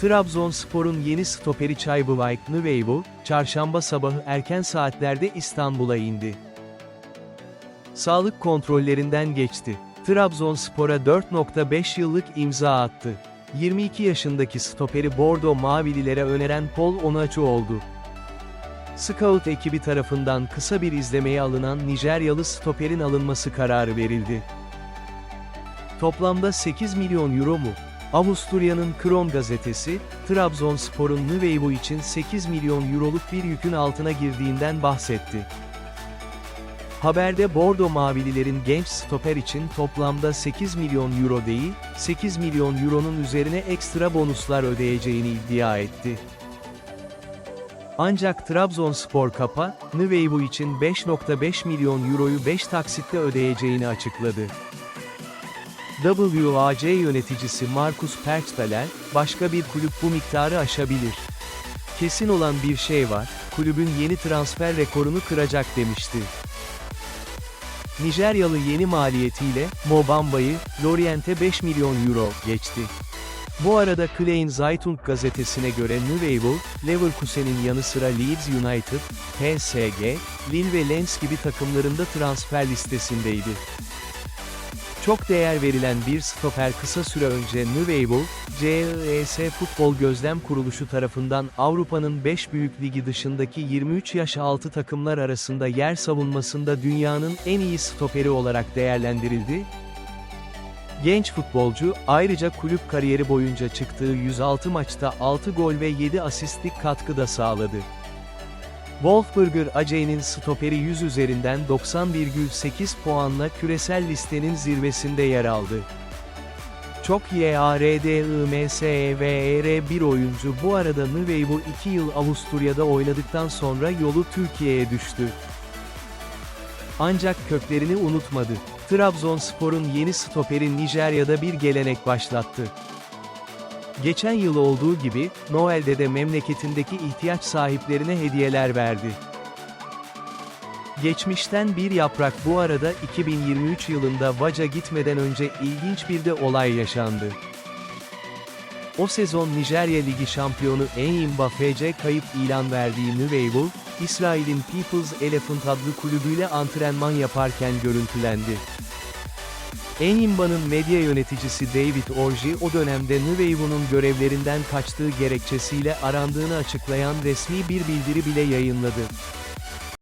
Trabzonspor'un yeni stoperi Çaybuvaik Nüveyvu, çarşamba sabahı erken saatlerde İstanbul'a indi. Sağlık kontrollerinden geçti. Trabzonspor'a 4.5 yıllık imza attı. 22 yaşındaki stoperi Bordo Mavililere öneren Paul Onaçu oldu. Scout ekibi tarafından kısa bir izlemeye alınan Nijeryalı stoperin alınması kararı verildi. Toplamda 8 milyon euro mu? Avusturya'nın Kron gazetesi, Trabzonspor'un Nüveyvu için 8 milyon euroluk bir yükün altına girdiğinden bahsetti. Haberde Bordo Mavililerin genç stoper için toplamda 8 milyon euro değil, 8 milyon euronun üzerine ekstra bonuslar ödeyeceğini iddia etti. Ancak Trabzonspor Kapa, Nüveyvu için 5.5 milyon euroyu 5 taksitle ödeyeceğini açıkladı. WAC yöneticisi Markus Perchtaler, başka bir kulüp bu miktarı aşabilir. Kesin olan bir şey var, kulübün yeni transfer rekorunu kıracak demişti. Nijeryalı yeni maliyetiyle, Mobamba'yı, Lorient'e 5 milyon euro, geçti. Bu arada Klein Zeitung gazetesine göre Nüveyvu, Leverkusen'in yanı sıra Leeds United, PSG, Lille ve Lens gibi takımlarında transfer listesindeydi. Çok değer verilen bir stoper kısa süre önce Nüveyvu, CES Futbol Gözlem Kuruluşu tarafından Avrupa'nın 5 büyük ligi dışındaki 23 yaş altı takımlar arasında yer savunmasında dünyanın en iyi stoperi olarak değerlendirildi. Genç futbolcu, ayrıca kulüp kariyeri boyunca çıktığı 106 maçta 6 gol ve 7 asistlik katkı da sağladı. Wolfberger AC'nin stoperi 100 üzerinden 90,8 puanla küresel listenin zirvesinde yer aldı. Çok YARDIMSEVER bir oyuncu bu arada Nüveyvu 2 yıl Avusturya'da oynadıktan sonra yolu Türkiye'ye düştü. Ancak köklerini unutmadı. Trabzonspor'un yeni stoperi Nijerya'da bir gelenek başlattı. Geçen yıl olduğu gibi, Noel'de de memleketindeki ihtiyaç sahiplerine hediyeler verdi. Geçmişten bir yaprak bu arada 2023 yılında Vaca gitmeden önce ilginç bir de olay yaşandı. O sezon Nijerya Ligi şampiyonu Enyimba FC kayıp ilan verdiği Nüveyvu, İsrail'in People's Elephant adlı kulübüyle antrenman yaparken görüntülendi. Enyimba'nın medya yöneticisi David Orji o dönemde Nüveyvu'nun görevlerinden kaçtığı gerekçesiyle arandığını açıklayan resmi bir bildiri bile yayınladı.